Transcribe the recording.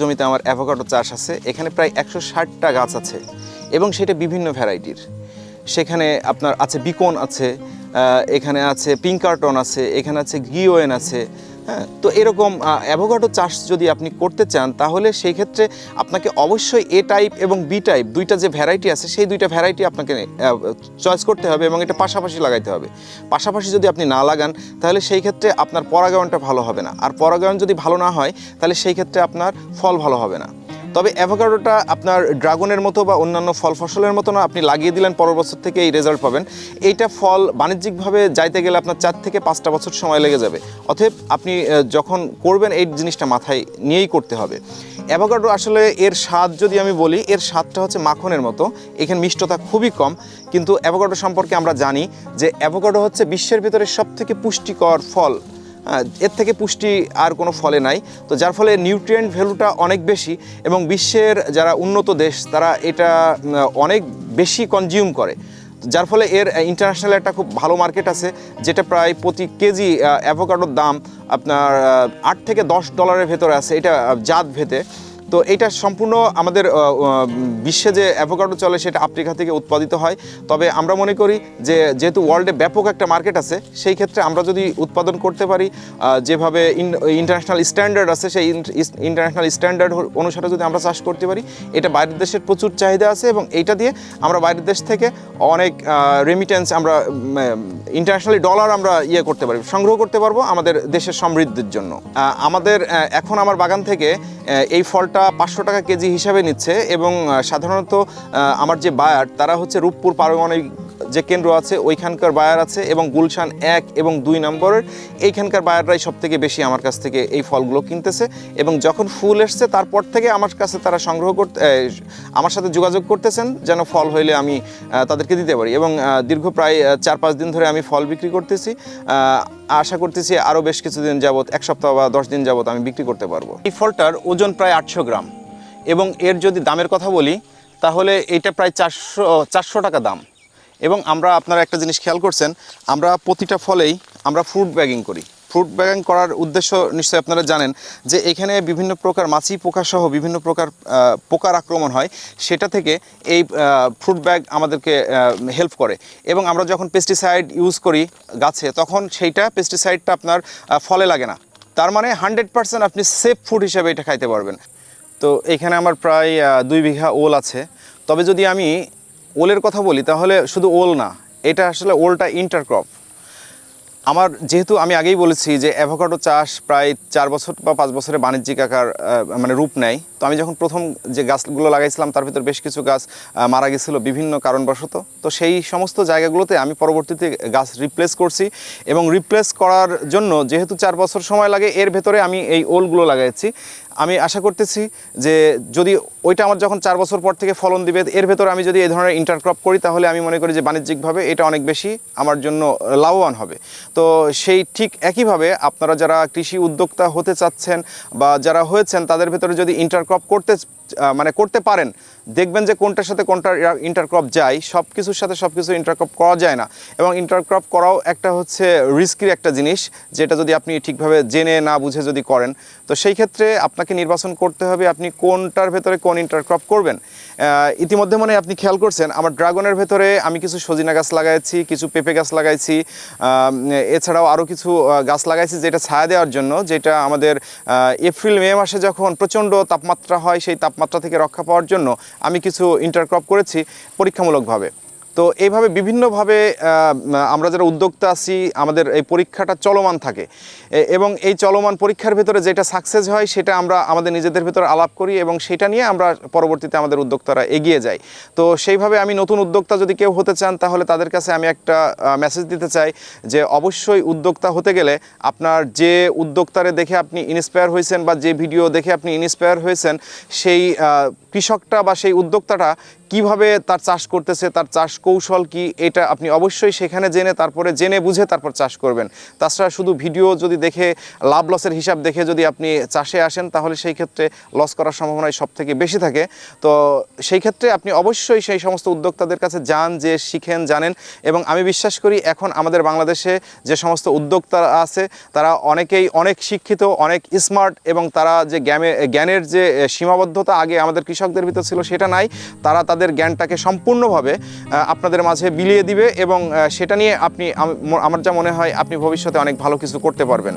জমিতে আমার অ্যাভোকাডো চাষ আছে, এখানে প্রায় একশো ষাটটা গাছ আছে এবং সেটা বিভিন্ন ভ্যারাইটির। সেখানে আপনার আছে বিকন আছে এখানে আছে পিঙ্কার্টন আছে, এখানে আছে গিওয়েন আছে হ্যাঁ তো এরকম অ্যাভোকাডো চাষ যদি আপনি করতে চান, তাহলে সেই ক্ষেত্রে আপনাকে অবশ্যই এ টাইপ এবং বি টাইপ দুইটা যে ভ্যারাইটি আছে, সেই দুইটা ভ্যারাইটি আপনাকে চয়েস করতে হবে এবং এটা পাশাপাশি লাগাইতে হবে। পাশাপাশি যদি আপনি না লাগান, তাহলে সেই ক্ষেত্রে আপনার পরাগায়নটা ভালো হবে না। আর পরাগায়ন যদি ভালো না হয়, তাহলে সেই ক্ষেত্রে আপনার ফল ভালো হবে না। তবে অ্যাভোকাডোটা আপনার ড্রাগনের মতো বা অন্যান্য ফল ফসলের মতো না, আপনি লাগিয়ে দিলেন, পরের বছর থেকে এই রেজাল্ট পাবেন। এইটা ফল বাণিজ্যিকভাবে যাইতে গেলে আপনার চার থেকে পাঁচটা বছর সময় লেগে যাবে। অতএব আপনি যখন করবেন, এই জিনিসটা মাথায় নিয়েই করতে হবে। অ্যাভোকাডো আসলে এর স্বাদ যদি আমি বলি, এর স্বাদটা হচ্ছে মাখনের মতো। এখানে মিষ্টতা খুবই কম, কিন্তু অ্যাভোকাডো সম্পর্কে আমরা জানি যে অ্যাভোকাডো হচ্ছে বিশ্বের ভিতরে সবথেকে পুষ্টিকর ফল। এর থেকে পুষ্টি আর কোনো ফলে নাই। তো যার ফলে নিউট্রিয়েন্ট ভ্যালুটা অনেক বেশি এবং বিশ্বের যারা উন্নত দেশ, তারা এটা অনেক বেশি কনজিউম করে। যার ফলে এর ইন্টারন্যাশনাল একটা খুব ভালো মার্কেট আছে, যেটা প্রায় প্রতি কেজি অ্যাভোকাডোর দাম আপনার আট থেকে দশ ডলারের ভেতরে আছে, এটা জাত ভেতে তো এটা সম্পূর্ণ আমাদের বিশ্বে যে অ্যাভোকাডো চলে সেটা আফ্রিকা থেকে উৎপাদিত হয়। তবে আমরা মনে করি যে, যেহেতু ওয়ার্ল্ডে ব্যাপক একটা মার্কেট আছে, সেই ক্ষেত্রে আমরা যদি উৎপাদন করতে পারি যেভাবে ইন্টারন্যাশনাল স্ট্যান্ডার্ড আছে, সেই ইন্টারন্যাশনাল স্ট্যান্ডার্ড অনুসারে যদি আমরা চাষ করতে পারি, এটা বাইরের দেশের প্রচুর চাহিদা আছে এবং এইটা দিয়ে আমরা বাইরের দেশ থেকে অনেক রেমিটেন্স আমরা ইন্টারন্যাশনালি ডলার আমরা ইয়ে করতে পারি, সংগ্রহ করতে পারব আমাদের দেশের সমৃদ্ধির জন্য। আমাদের এখন আমার বাগান থেকে এই ফলটা পাঁচশো টাকা কেজি হিসাবে নিচ্ছে এবং সাধারণত আমার যে বায়ার তারা হচ্ছে রূপপুর পারমাণবিক যে কেন্দ্র আছে, ওইখানকার বায়ার আছে এবং গুলশান এক এবং দুই নম্বরের এইখানকার বায়াররাই সব থেকে বেশি আমার কাছ থেকে এই ফলগুলো কিনতেছে এবং যখন ফুল এসছে তারপর থেকে আমার কাছে তারা সংগ্রহ করতে আমার সাথে যোগাযোগ করতেছেন যেন ফল হইলে আমি তাদেরকে দিতে পারি এবং দীর্ঘ প্রায় চার পাঁচ দিন ধরে আমি ফল বিক্রি করতেছি আশা করতেছি আরও বেশ কিছুদিন যাবত এক সপ্তাহ বা দশ দিন যাবত আমি বিক্রি করতে পারব। এই ফলটার ওজন প্রায় আটশো গ্রাম এবং এর যদি দামের কথা বলি, তাহলে এটা প্রায় চারশো চারশো টাকা দাম। এবং আমরা, আপনারা একটা জিনিস খেয়াল করছেন, আমরা প্রতিটা ফলেই আমরা ফ্রুট ব্যাগিং করি। ফ্রুট ব্যাগিং করার উদ্দেশ্য নিশ্চয়ই আপনারা জানেন যে এখানে বিভিন্ন প্রকার মাছি পোকা সহ বিভিন্ন প্রকার পোকার আক্রমণ হয়, সেটা থেকে এই ফ্রুট ব্যাগ আমাদেরকে হেল্প করে। এবং আমরা যখন পেস্টিসাইড ইউজ করি গাছে, তখন সেইটা পেস্টিসাইডটা আপনার ফলে লাগে না। তার মানে হান্ড্রেড পার্সেন্ট আপনি সেফ ফুড হিসেবে এটা খাইতে পারবেন। তো এখানে আমার প্রায় দুই বিঘা ওল আছে। তবে যদি আমি ওলের কথা বলি, তাহলে শুধু ওল না, এটা আসলে ওলটা ইন্টারক্রপ আমার যেহেতু আমি আগেই বলেছি যে অ্যাভোকাডো চাষ প্রায় চার বছর বা পাঁচ বছরে বাণিজ্যিক আকার মানে রূপ নেয়। তো আমি যখন প্রথম যে গাছগুলো লাগাইছিলাম, তার ভিতর বেশ কিছু গাছ মারা গেছিল বিভিন্ন কারণবশত। তো সেই সমস্ত জায়গাগুলোতে আমি পরবর্তীতে গাছ রিপ্লেস করছি এবং রিপ্লেস করার জন্য যেহেতু চার বছর সময় লাগে, এর ভেতরে আমি এই ওলগুলো লাগাইছি। আমি আশা করতেছি যে যদি ওইটা আমার যখন চার বছর পর থেকে ফলন দিবে, এর ভেতরে আমি যদি এই ধরনের ইন্টারক্রপ করি, তাহলে আমি মনে করি যে বাণিজ্যিকভাবে এটা অনেক বেশি আমার জন্য লাভবান হবে। তো সেই ঠিক একইভাবে আপনারা যারা কৃষি উদ্যোক্তা হতে চাচ্ছেন বা যারা হয়েছেন, তাদের ভেতরে যদি ইন্টারক্রপ করতে মানে করতে পারেন, দেখবেন যে কোনটার সাথে কোনটা ইন্টারক্রপ যায় সব কিছুর সাথে সব কিছু ইন্টারক্রপ করা যায় না। এবং ইন্টারক্রপ করাও একটা হচ্ছে রিস্কির একটা জিনিস, যেটা যদি আপনি ঠিকভাবে জেনে না বুঝে যদি করেন। তো সেই ক্ষেত্রে আপনাকে নির্বাচন করতে হবে আপনি কোনটার ভেতরে কোন ইন্টারক্রপ করবেন। ইতিমধ্যে মনে আপনি খেয়াল করছেন, আমার ড্রাগনের ভেতরে আমি কিছু সজিনা গাছ লাগাইছি, কিছু পেঁপে গাছ লাগাইছি এছাড়াও আরও কিছু গাছ লাগাইছি যেটা ছায়া দেওয়ার জন্য, যেটা আমাদের এপ্রিল, মে মাসে যখন প্রচণ্ড তাপমাত্রা হয়, সেই তাপমাত্রা থেকে রক্ষা পাওয়ার জন্য আমি কিছু ইন্টারক্রপ করেছি পরীক্ষামূলকভাবে। তো এইভাবে বিভিন্নভাবে আমরা যারা উদ্যোক্তা আছি, আমাদের এই পরীক্ষাটা চলমান থাকে। এবং এই চলমান পরীক্ষার ভেতরে যেটা সাকসেস হয়, সেটা আমরা আমাদের নিজেদের ভেতরে আলাপ করি এবং সেটা নিয়ে আমরা পরবর্তীতে আমাদের উদ্যোক্তারা এগিয়ে যাই। তো সেইভাবে আমি নতুন উদ্যোক্তা যদি কেউ হতে চান, তাহলে তাদের কাছে আমি একটা মেসেজ দিতে চাই যে অবশ্যই উদ্যোক্তা হতে গেলে আপনার যে উদ্যোক্তারে দেখে আপনি ইন্সপায়ার হয়েছেন বা যে ভিডিও দেখে আপনি ইন্সপায়ার হয়েছেন, সেই কৃষকটা বা সেই উদ্যোক্তাটা কীভাবে তার চাষ করতেছে, তার চাষ কৌশল কি, এটা আপনি অবশ্যই সেখানে জেনে, তারপরে জেনে বুঝে তারপর চাষ করবেন। তাছাড়া শুধু ভিডিও যদি দেখে, লাভ লসের হিসাব দেখে যদি আপনি চাষে আসেন, তাহলে সেই ক্ষেত্রে লস করার সম্ভাবনাই সব থেকে বেশি থাকে। তো সেই ক্ষেত্রে আপনি অবশ্যই সেই সমস্ত উদ্যোক্তাদের কাছে যান, যে শিখেন, জানেন এবং আমি বিশ্বাস করি এখন আমাদের বাংলাদেশে যে সমস্ত উদ্যোক্তা আছে, তারা অনেকেই অনেক শিক্ষিত, অনেক স্মার্ট এবং তারা যে জ্ঞানে জ্ঞানের যে সীমাবদ্ধতা আগে আমাদের কৃষকদের ভিতর ছিল সেটা নাই। তারা তাদের জ্ঞানটাকে সম্পূর্ণভাবে আপনাদের মাঝে বিলিয়ে দিবে এবং সেটা নিয়ে আপনি আমার যা মনে হয় আপনি ভবিষ্যতে অনেক ভালো কিছু করতে পারবেন।